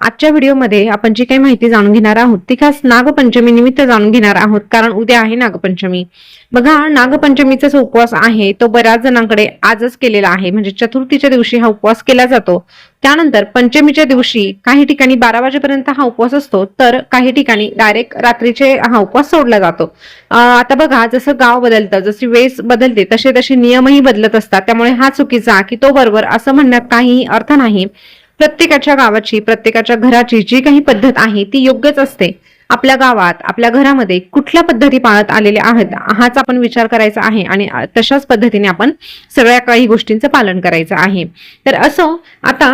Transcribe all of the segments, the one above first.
आजच्या व्हिडिओमध्ये आपण जी काही माहिती जाणून घेणार आहोत ती खास नागपंचमी निमित्त जाणून घेणार आहोत कारण उद्या आहे नागपंचमी. बघा नागपंचमीचा जो उपवास आहे तो बऱ्याच जणांकडे आजच केलेला आहे. म्हणजे चतुर्थीच्या दिवशी हा उपवास केला जातो. त्यानंतर पंचमीच्या दिवशी काही ठिकाणी बारा वाजेपर्यंत हा उपवास असतो तर काही ठिकाणी डायरेक्ट रात्रीचे हा उपवास सोडला जातो. आता बघा जसं गाव बदलतं जशी वेस बदलते तसे तसे नियमही बदलत असतात. त्यामुळे हा चुकीचा की तो बरोबर असं म्हणण्यात काही अर्थ नाही. प्रत्येकाच्या गावाची प्रत्येकाच्या घराची जी काही पद्धत आहे ती योग्यच असते. आपल्या गावात आपल्या घरामध्ये कुठल्या पद्धती पाळत आलेल्या आहेत हाच आपण विचार करायचा आहे आणि तशाच पद्धतीने आपण सगळ्या काही गोष्टींचं पालन करायचं आहे. तर असं आता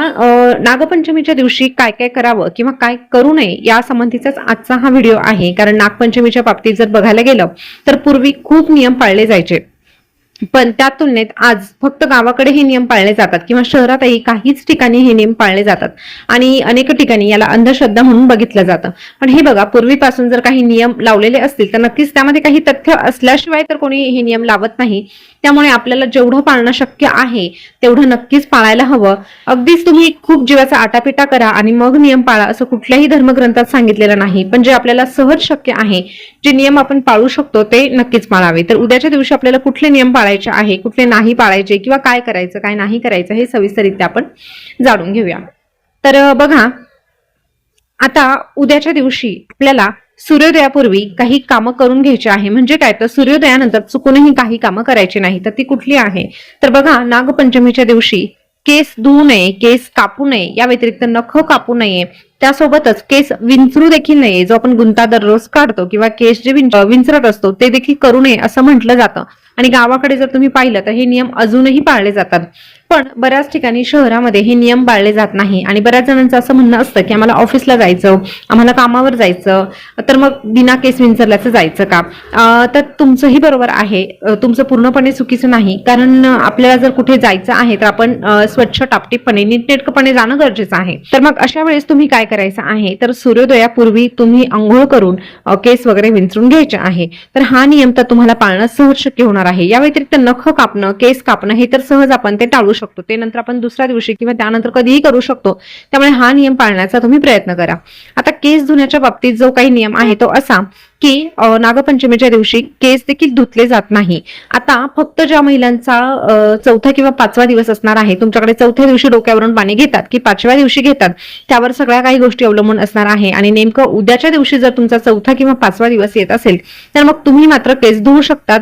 नागपंचमीच्या दिवशी काय काय करावं किंवा काय करू नये या संबंधीचाच आजचा हा व्हिडिओ आहे. कारण नागपंचमीच्या बाबतीत जर बघायला गेलं तर पूर्वी खूप नियम पाळले जायचे. पण त्या तुलनेत आज फक्त गावाकडे हे नियम पाळले जातात किंवा शहरातही काहीच ठिकाणी हे नियम पाळले जातात. आणि अनेक ठिकाणी याला अंधश्रद्धा म्हणून बघितलं जातं. पण हे बघा पूर्वीपासून जर काही नियम लावलेले असतील तर नक्कीच त्यामध्ये काही तथ्य असल्याशिवाय तर कोणी हे नियम लावत नाही. त्यामुळे आपल्याला जेवढं पाळणं शक्य आहे तेवढं नक्कीच पाळायला हवं. अगदीच तुम्ही खूप जीवाचा आटापिटा करा आणि मग नियम पाळा असं कुठल्याही धर्मग्रंथात सांगितलेलं नाही. पण जे आपल्याला सहज शक्य आहे जे नियम आपण पाळू शकतो ते नक्कीच पाळावे. तर उद्याच्या दिवशी आपल्याला कुठले नियम पाळायचे आहे कुठले नाही पाळायचे किंवा काय करायचं काय नाही करायचं हे सविस्तरित्या आपण जाणून घेऊया. तर बघा आता उद्याच्या दिवशी आपल्याला सूर्योदयापूर्वी काही कामं करून घ्यायची आहे. म्हणजे काय? तर सूर्योदयानंतर चुकूनही काही कामं करायची नाही. तर ती कुठली आहे? तर बघा नागपंचमीच्या दिवशी केस धुवू नये केस कापू नये या व्यतिरिक्त नख कापू नये. त्यासोबतच केस विंचरू देखील नये. जो आपण गुंता दररोज काढतो किंवा केस जे विंच- विंचरत असतो ते देखील करू नये असं म्हटलं जातं. आणि गावाकडे जर तुम्ही पाहिलं तर हे नियम अजूनही पाळले जातात. पण बऱ्याच ठिकाणी शहरामध्ये हे नियम पाळले जात नाही. आणि बऱ्याच जणांचं असं म्हणणं असतं की आम्हाला ऑफिसला जायचं आम्हाला कामावर जायचं तर मग बिना केस विंचरल्याचं जायचं का? तर तुमचंही बरोबर आहे. तुमचं पूर्णपणे चुकीचं नाही. कारण आपल्याला जर कुठे जायचं आहे तर आपण स्वच्छ टापटीपणे नीटनेटकपणे जाणं गरजेचं आहे. तर मग अशा वेळेस तुम्ही काय करायचं आहे? तर सूर्योदयापूर्वी तुम्ही आंघोळ करून केस वगैरे विंचरून घ्यायचे आहे. तर हा नियम तर तुम्हाला पाळणं सहज शक्य होणार आहे. या व्यतिरिक्त नख कापणं केस कापणं हे तर सहज आपण ते टाळू शकतो. ते नंतर आपण दुसऱ्या दिवशी किंवा त्यानंतर कधीही करू शकतो. त्यामुळे हा नियम पाळण्याचा तुम्ही प्रयत्न करा. आता केस धुण्याच्या बाबतीत जो काही नियम आहे तो असा की नागपंचमीच्या दिवशी केस देखील धुतले जात नाही. आता फक्त ज्या महिलांचा चौथा किंवा पाचवा दिवस असणार आहे तुमच्याकडे चौथ्या दिवशी डोक्यावरून पाणी घेतात की पाचव्या दिवशी घेतात त्यावर सगळ्या काही गोष्टी अवलंबून असणार आहे. आणि नेमकं उद्याच्या दिवशी जर तुमचा चौथा किंवा पाचवा दिवस येत असेल तर मग तुम्ही मात्र केस धुवू शकतात.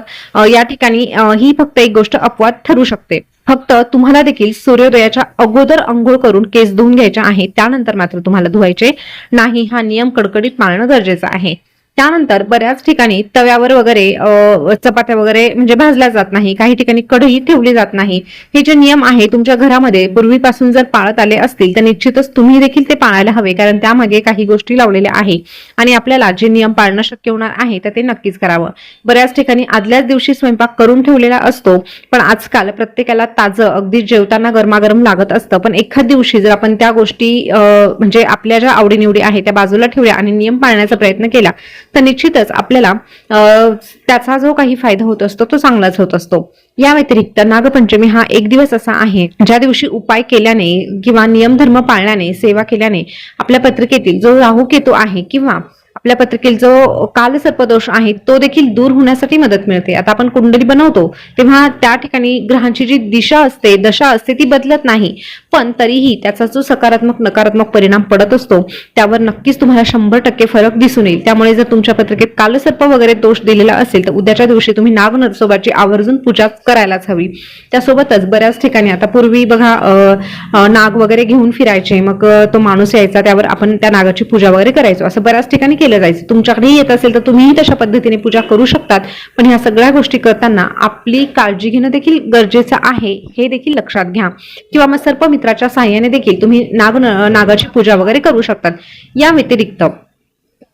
या ठिकाणी ही फक्त एक गोष्ट अपवाद ठरू शकते. फक्त तुम्हाला देखील सूर्योदयाच्या अगोदर अंघोळ करून केस धुवून घ्यायचे आहे. त्यानंतर मात्र तुम्हाला धुवायचे नाही. हा नियम कडकडीत पाळणं गरजेचं आहे. त्यानंतर बऱ्याच ठिकाणी तव्यावर वगैरे अं, चपात्या वगैरे म्हणजे भाजल्या जात नाही. काही ठिकाणी कढई ठेवली जात नाही. हे जे नियम आहे तुमच्या घरामध्ये पूर्वीपासून जर पाळत आले असतील तर निश्चितच तुम्ही देखील ते पाळायला हवे कारण त्यामागे काही गोष्टी लावलेल्या आहे. आणि आपल्याला जे नियम पाळणं शक्य होणार आहे तर ते नक्कीच करावं. बऱ्याच ठिकाणी आदल्याच दिवशी स्वयंपाक करून ठेवलेला असतो पण आजकाल प्रत्येकाला ताजं अगदी जेवताना गरमागरम लागत असतं. पण एखाद दिवशी जर आपण त्या गोष्टी अं, म्हणजे आपल्या ज्या आवडीनिवडी आहे त्या बाजूला ठेवल्या आणि नियम पाळण्याचा प्रयत्न केला तर निश्चितच आपल्याला अं, त्याचा जो काही फायदा होत असतो तो चांगलाच होत असतो. या व्यतिरिक्त नागपंचमी हा एक दिवस असा आहे ज्या दिवशी उपाय केल्याने किंवा नियमधर्म पाळल्याने सेवा केल्याने आपल्या पत्रिकेतील जो राहू केतू आहे किंवा आपल्या पत्रिकेत जो कालसर्पदोष आहे तो देखील दूर होण्यासाठी मदत मिळते. आता आपण कुंडली बनवतो तेव्हा त्या ठिकाणी ग्रहांची जी दिशा असते दशा असते ती बदलत नाही. पण तरीही त्याचा जो सकारात्मक नकारात्मक परिणाम पडत असतो त्यावर नक्कीच तुम्हाला शंभर टक्के फरक दिसून येईल. त्यामुळे जर तुमच्या पत्रिकेत कालसर्प वगैरे दोष दिलेला असेल तर उद्याच्या दिवशी तुम्ही नाग नरसोबाची आवर्जून पूजा करायलाच हवी. त्यासोबतच बऱ्याच ठिकाणी आता पूर्वी बघा नाग वगैरे घेऊन फिरायचे मग तो माणूस यायचा त्यावर आपण त्या नागाची पूजा वगैरे करायचो. असं बऱ्याच ठिकाणी केलं जायचं. तुमच्याकडेही येत असेल तर तुम्हीही तशा पद्धतीने पूजा करू शकतात. पण ह्या सगळ्या गोष्टी करताना आपली काळजी घेणं देखील गरजेचं आहे हे देखील लक्षात घ्या. किंवा मग सर्पमित्राच्या सहाय्याने देखील तुम्ही नाग नागाची पूजा वगैरे करू शकतात. या व्यतिरिक्त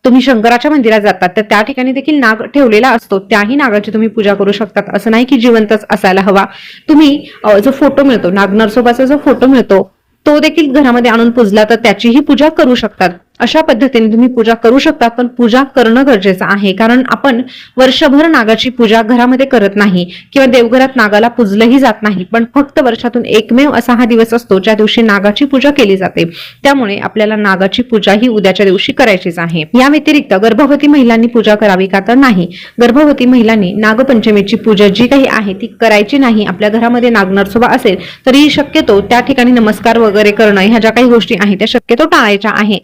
तुम्ही शंकराच्या मंदिरात जातात तर त्या ठिकाणी देखील नाग ठेवलेला असतो. त्याही नागाची तुम्ही पूजा करू शकतात. असं नाही की जिवंतच असायला हवा. तुम्ही जो फोटो मिळतो नाग नरसोबाचा जो फोटो मिळतो तो देखील घरामध्ये आणून पुजला तर त्याचीही पूजा करू शकतात. अशा पद्धतीने तुम्ही पूजा करू शकता पण पूजा करणं गरजेचं आहे. कारण आपण वर्षभर नागाची पूजा घरामध्ये करत नाही किंवा देवघरात नागाला पूजलंही जात नाही पण फक्त वर्षातून एकमेव असा हा दिवस असतो ज्या दिवशी नागाची पूजा केली जाते. त्यामुळे आपल्याला नागाची पूजा ही उद्याच्या दिवशी करायचीच आहे. या व्यतिरिक्त गर्भवती महिलांनी पूजा करावी का तर नाही. गर्भवती महिलांनी नागपंचमीची पूजा जी काही आहे ती करायची नाही. आपल्या घरामध्ये नागनरसोबा असेल तरीही शक्यतो त्या ठिकाणी नमस्कार वगैरे करणं ह्या ज्या काही गोष्टी आहेत त्या शक्यतो टाळायच्या आहे.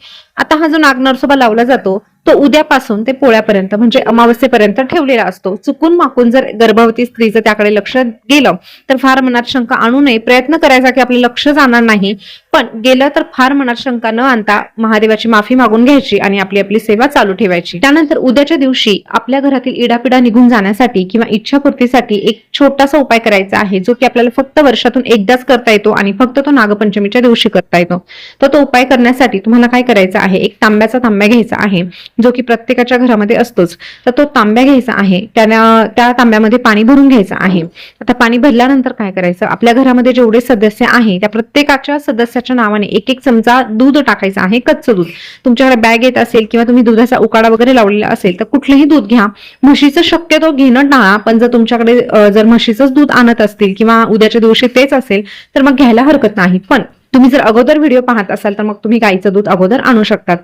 आता हा जो नागनरसोबा लावला जातो तो उद्यापासून ते पोळ्यापर्यंत म्हणजे अमावस्येपर्यंत ठेवलेला असतो. चुकून माकून जर गर्भवती स्त्रीचं त्याकडे लक्ष गेलं तर फार मनात शंका आणू नये. प्रयत्न करायचा की आपलं लक्ष जाणार नाही पण गेलं तर फार मनात शंका न आणता महादेवाची माफी मागून घ्यायची आणि आपली आपली सेवा चालू ठेवायची. त्यानंतर उद्याच्या दिवशी आपल्या घरातील इडापिडा निघून जाण्यासाठी किंवा इच्छापूर्तीसाठी एक छोटासा उपाय करायचा आहे जो की आपल्याला फक्त वर्षातून एकदाच करता येतो आणि फक्त तो नागपंचमीच्या दिवशी करता येतो. तर तो उपाय करण्यासाठी तुम्हाला काय करायचं आहे? एक तांब्याचा तांब्या घ्यायचा आहे. जो की प्रत्येकाच्या घरामध्ये असतोच तर तो तांब्या घ्यायचा आहे. त्याला त्या तांब्यामध्ये पाणी भरून घ्यायचं आहे. आता पाणी भरल्यानंतर काय करायचं? आपल्या घरामध्ये जेवढे सदस्य आहे त्या प्रत्येकाच्या सदस्याच्या नावाने एक एक चमचा दूध टाकायचं आहे कच्चं दूध. तुमच्याकडे बॅग येत असेल किंवा तुम्ही दुधाचा उकाडा वगैरे लावलेला असेल तर कुठलंही दूध घ्या. म्हशीचं शक्यतो घेणं टाळा पण जर तुमच्याकडे जर म्हशीचंच दूध आणत असतील किंवा उद्याच्या दिवशी तेच असेल तर मग घ्यायला हरकत नाही. पण तुम्ही जर अगोदर व्हिडिओ पाहत असाल तर मग तुम्ही गाईचं दूध अगोदर आणू शकतात.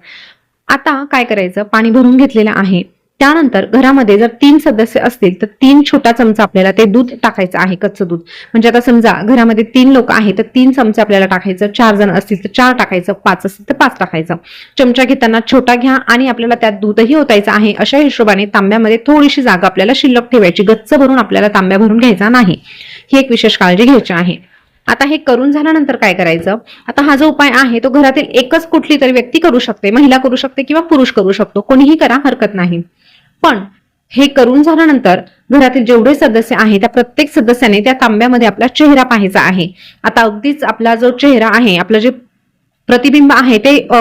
आता काय करायचं? पाणी भरून घेतलेलं आहे. त्यानंतर घरामध्ये जर तीन सदस्य असतील तर तीन छोटा चमचा आपल्याला ते दूध टाकायचं आहे कच्चं दूध. म्हणजे आता समजा घरामध्ये तीन लोक आहेत तर तीन चमचे आपल्याला टाकायचं. चार जण असतील तर चार टाकायचं. पाच असतील तर पाच टाकायचं. चमचा घेताना छोटा घ्या आणि आपल्याला त्यात दूधही ओतायचं आहे. अशा हिशोबाने तांब्यामध्ये थोडीशी जागा आपल्याला शिल्लक ठेवायची. गच्च भरून आपल्याला तांब्या भरून घ्यायचा नाही. ही एक विशेष काळजी घ्यायची आहे. आता हे करून झाल्यानंतर काय करायचं? आता हा जो उपाय आहे तो घरातील एकच कुठली तरी व्यक्ती करू शकते. महिला करू शकते किंवा पुरुष करू शकतो. कोणीही करा हरकत नाही. पण हे करून झाल्यानंतर घरातील जेवढे सदस्य आहे त्या प्रत्येक सदस्याने त्या तांब्यामध्ये आपला चेहरा पाहायचा आहे. आता अगदीच आपला जो चेहरा आहे आपलं जे प्रतिबिंब आहे. ते अ,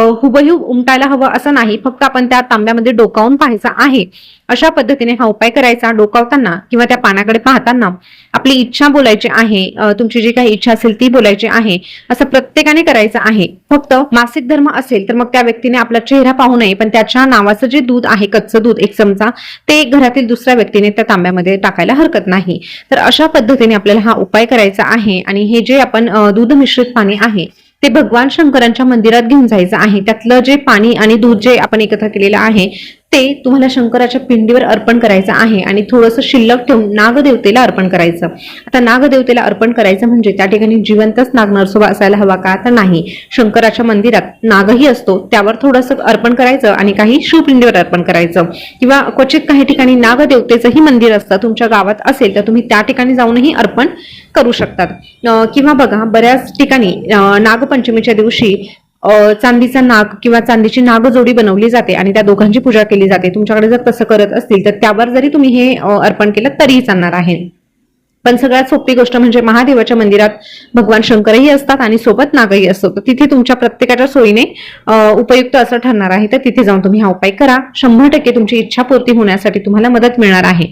उमटायला हवं असं नाही. फक्त आपण त्या तांब्यामध्ये डोकावून पाहायचं आहे. अशा पद्धतीने हा उपाय करायचा डोकावताना किंवा त्या पाण्याकडे पाहताना आपली इच्छा बोलायची आहे तुमची जी काही इच्छा असेल ती बोलायची आहे असं प्रत्येकाने करायचं आहे. फक्त मासिक धर्म असेल तर मग त्या व्यक्तीने आपला चेहरा पाहू नये पण त्याच्या नावाचं जे दूध आहे कच्चं दूध एक चमचा ते घरातील दुसऱ्या व्यक्तीने त्या तांब्यामध्ये टाकायला हरकत नाही. तर अशा पद्धतीने आपल्याला हा उपाय करायचा आहे आणि हे जे आपण दूध मिश्रित पाणी आहे ते भगवान शंकरांच्या मंदिरात घेऊन जायचं आहे. त्यातलं जे पाणी आणि दूध जे आपण एकत्र केलेलं आहे ते तुम्हाला शंकराच्या पिंडीवर अर्पण करायचं आहे आणि थोडंसं शिल्लक ठेवून नागदेवतेला अर्पण करायचं. आता नागदेवतेला अर्पण करायचं म्हणजे त्या ठिकाणी जिवंतच नाग नरसोबा असायला हवा का तर नाही. शंकराच्या मंदिरात नागही असतो त्यावर थोडंसं अर्पण करायचं आणि काही शिवपिंडीवर अर्पण करायचं. किंवा क्वचित काही ठिकाणी नागदेवतेचंही मंदिर असतं तुमच्या गावात असेल तर तुम्ही त्या ठिकाणी जाऊनही अर्पण करू शकतात. किंवा बघा बऱ्याच ठिकाणी नागपंचमीच्या दिवशी चांदीचा नाग किंवा चांदीची नागजोडी बनवली जाते आणि त्या दोघांची पूजा केली जाते. तुमच्याकडे जर तसं करत असतील तर त्यावर जरी तुम्ही हे अर्पण केलं तरीही चालणार आहे. पण सगळ्यात सोपी गोष्ट म्हणजे महादेवाच्या मंदिरात भगवान शंकरही असतात आणि सोबत नागही असतो. तर तिथे तुमच्या प्रत्येकाच्या सोयीने उपयुक्त असं ठरणार आहे. तर तिथे जाऊन तुम्ही हा उपाय करा. शंभर टक्के तुमची इच्छा पूर्ती होण्यासाठी तुम्हाला मदत मिळणार आहे.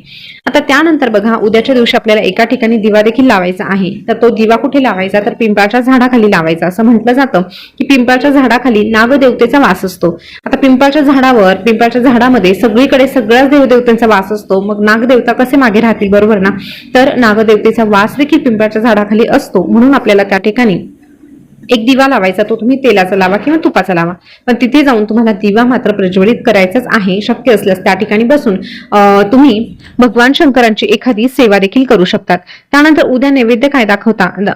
आता त्यानंतर बघा उद्याच्या दिवशी आपल्याला एका ठिकाणी दिवा देखील लावायचा आहे. तर तो दिवा कुठे लावायचा? तर पिंपळाच्या झाडाखाली लावायचा. असं म्हटलं जातं की पिंपळाच्या झाडाखाली नागदेवतेचा वास असतो. आता पिंपळाच्या झाडावर पिंपळाच्या झाडामध्ये सगळीकडे सगळ्याच देवदेवतांचा वास असतो. मग नागदेवता कसे मागे राहतील? बरोबर ना? तर नागदेवतेचा वास देखील पिंपळाच्या झाडाखाली असतो म्हणून आपल्याला त्या ठिकाणी एक दिवा लावायचा तो तुम्ही तेलाचा लावा किंवा तुपाचा लावा. पण तिथे जाऊन तुम्हाला दिवा मात्र प्रज्वलित करायचाच आहे शक्य असल्यास त्या ठिकाणी बसून तुम्ही भगवान शंकरांची एखादी सेवा देखील करू शकतात. त्यानंतर उद्या नैवेद्य काय दाखवता? न-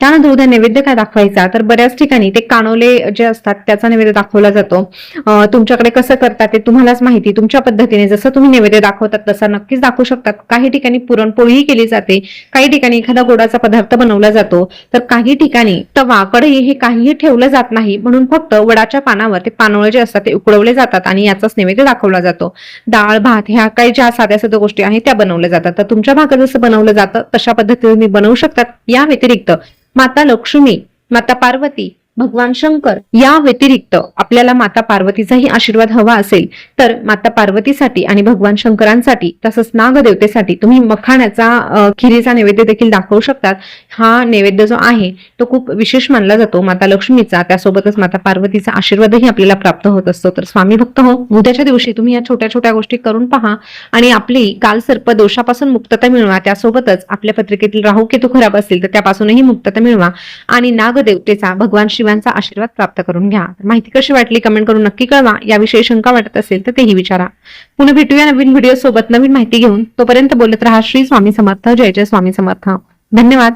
त्यानंतर उद्या नैवेद्य काय दाखवायचा? तर बऱ्याच ठिकाणी ते कानोले जे असतात त्याचा नैवेद्य दाखवला जातो. तुमच्याकडे कसं करतात ते तुम्हालाच माहिती. तुमच्या पद्धतीने जसं तुम्ही नैवेद्य दाखवतात तसा नक्कीच दाखवू शकतात. काही ठिकाणी पुरणपोळीही केली जाते. काही ठिकाणी एखादा गोडाचा पदार्थ बनवला जातो. तर काही ठिकाणी तवा कढई हे काहीही ठेवलं जात नाही. म्हणून फक्त वडाच्या पानावर ते पानोळे जे असतात ते उकडवले जातात आणि याचाच नैवेद्य दाखवला जातो. डाळ भात ह्या काही ज्या साध्या साध्या गोष्टी आहेत त्या बनवल्या जातात. तर तुमच्या भागात जसं बनवलं जातं तशा पद्धतीने तुम्ही बनवू शकतात. या व्यतिरिक्त माता लक्ष्मी माता पार्वती भगवान शंकर या व्यतिरिक्त आपल्याला माता पार्वतीचाही आशीर्वाद हवा असेल तर माता पार्वतीसाठी आणि भगवान शंकरांसाठी तसंच नागदेवतेसाठी तुम्ही मखाण्याचा खिरीचा नैवेद्य देखील दाखवू शकतात. हा नैवेद्य जो आहे तो खूप विशेष मानला जातो माता लक्ष्मीचा. त्यासोबतच माता पार्वतीचा आशीर्वादही आपल्याला प्राप्त होत असतो. तर स्वामी भक्त हो उद्याच्या दिवशी तुम्ही या छोट्या छोट्या गोष्टी करून पहा आणि आपली काल सर्प दोषापासून मुक्तता मिळवा. त्यासोबतच आपल्या पत्रिकेतील राहू केतू खराब असतील तर त्यापासूनही मुक्तता मिळवा. आणि नागदेवतेचा भगवान शिवांचा आशीर्वाद प्राप्त करून घ्या. माहिती कशी वाटली कमेंट करून नक्की कळवा. याविषयी शंका वाटत असेल तर तेही विचारा. पुन्हा भेटूया नवीन व्हिडिओ सोबत नवीन माहिती घेऊन. तोपर्यंत बोलत राहा श्री स्वामी समर्थ. जय जय स्वामी समर्थ. धन्यवाद.